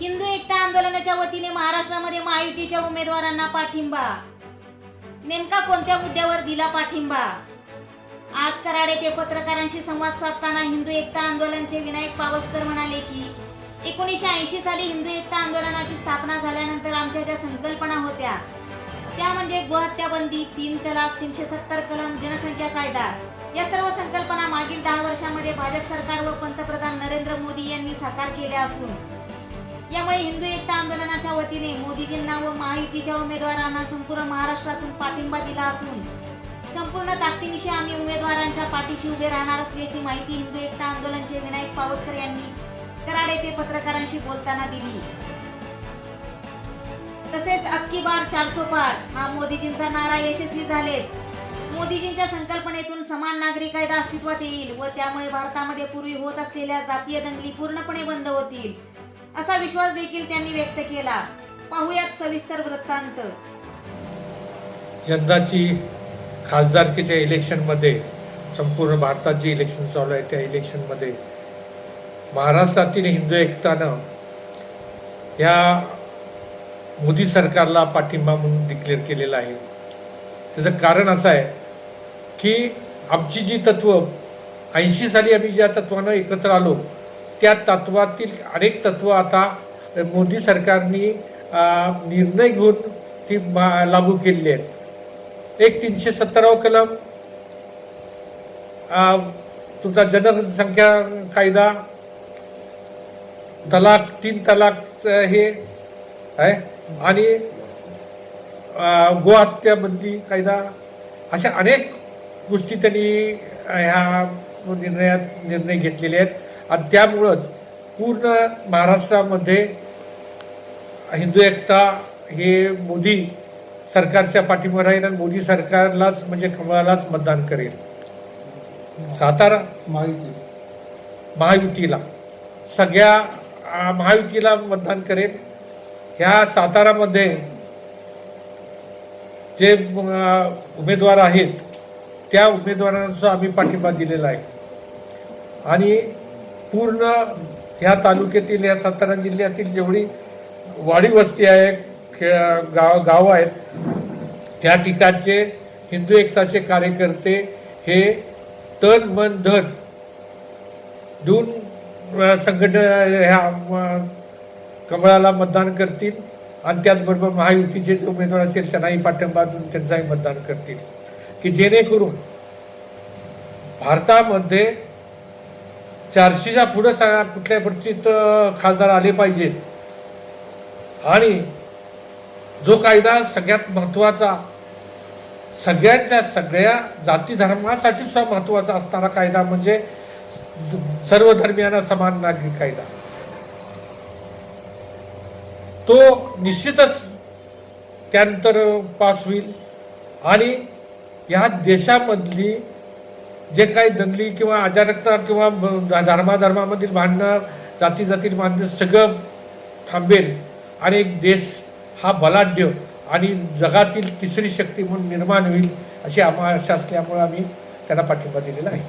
हिंदू एकता आंदोलनाच्या वतीने महाराष्ट्रामध्ये महायुतीच्या उमेदवारांना पाठिंबा. नेमका कोणत्या मुद्द्यावर दिला पाठिंबा? आज कराड येथे पत्रकारांशी संवाद साधताना हिंदू एकता आंदोलनचे विनायक पावसकर म्हणाले की एकोणीसशे ऐंशी साली हिंदू एकता आंदोलनाची स्थापना झाल्यानंतर आमच्या ज्या संकल्पना होत्या त्या म्हणजे गोहत्याबंदी तीन तलाक तीनशे सत्तर कलम जनसंख्या कायदा. या सर्व संकल्पना मागील दहा वर्षामध्ये भाजप सरकार व पंतप्रधान नरेंद्र मोदी यांनी साकार केल्या असून यामुळे हिंदू एकता आंदोलनाच्या वतीने मोदीजींना व महायुतीच्या उमेदवारांना संपूर्ण महाराष्ट्रातून पाठिंबा दिला असून संपूर्ण ताकदीनिशी आम्ही उमेदवारांच्या पाठीशी उभे राहणार असल्याची माहिती हिंदू एकता आंदोलनचे विनायक पावसकर यांनी कराड येथे पत्रकारांशी बोलताना दिली. तसेच अक्की बार चारसो पार. हा मोदीजींचा नारा यशस्वी झाले मोदीजींच्या संकल्पनेतून समान नागरी कायदा अस्तित्वात येईल व त्यामुळे भारतामध्ये पूर्वी होत असलेल्या जातीय दंगली पूर्णपणे बंद होतील. असा विश्वास देखील त्यांनी व्यक्त केला. पाहुयात सविस्तर वृत्तांत. यंदाची खासदारकीच्या इलेक्शनमध्ये संपूर्ण भारतात जे इलेक्शन चालू आहे त्या इलेक्शनमध्ये महाराष्ट्रातील हिंदू एकतानं या मोदी सरकारला पाठिंबा म्हणून डिक्लेअर केलेला आहे. त्याचं कारण असं आहे की आमची जी तत्व ऐंशी साली आम्ही ज्या तत्वानं एकत्र आलो त्या तत्वातील अनेक तत्व आता मोदी सरकारने निर्णय घेऊन ती लागू केलेली आहेत. एक तीनशे सत्तरावं कलम तुमचा जनसंख्या कायदा तलाक तीन तलाक हे आहे आणि गोहत्याबंदी गोहत्या बंदी कायदा अशा अनेक गोष्टी त्यांनी ह्या निर्णयात निर्णय घेतलेले आहेत. आणि त्यामुळंच पूर्ण महाराष्ट्रामध्ये हिंदू एकता हे मोदी सरकारच्या पाठीवर राहील आणि मोदी सरकारलाच म्हणजे कमळालाच मतदान करेल. सातारा माहिती महायुतीला. सगळ्या महायुतीला मतदान करेल. ह्या सातारामध्ये जे उमेदवार आहेत त्या उमेदवारांचा आम्ही पाठिंबा दिलेला आहे. आणि पूर्ण ह्या तालुक्यातील या सातारा जिल्ह्यातील जेवढी वाडी वस्ती आहे खे- गाव गावं आहेत त्या ठिकाणचे हिंदू एकताचे कार्यकर्ते हे तन मन धन दोन अ, संघटन ह्या कमळाला मतदान करतील आणि त्याचबरोबर महायुतीचे जे उमेदवार असतील त्यांनाही पाठिंबा देऊन त्यांचाही मतदान करतील. की जेणेकरून भारतामध्ये चारशेच्या पुढं सगळ्या कुठल्या परिस्थितीत खासदार आले पाहिजेत. आणि जो कायदा सगळ्यात महत्त्वाचा सगळ्यांच्या सगळ्या जाती धर्मासाठी सुद्धा महत्त्वाचा असणारा कायदा म्हणजे सर्व धर्मियांना समान नागरिक कायदा. तो निश्चितच त्यानंतर पास होईल. आणि या देशामधली जे काही दंगली किंवा अजारकता किंवा धर्माधर्मामधील भांडणं जाती जातील भांडणं सगळं थांबेल. आणि एक देश हा बलाढ्य आणि जगातील तिसरी शक्ती म्हणून निर्माण होईल अशी आम्हा आशा असल्यामुळे आम्ही त्यांना पाठिंबा दिलेला आहे.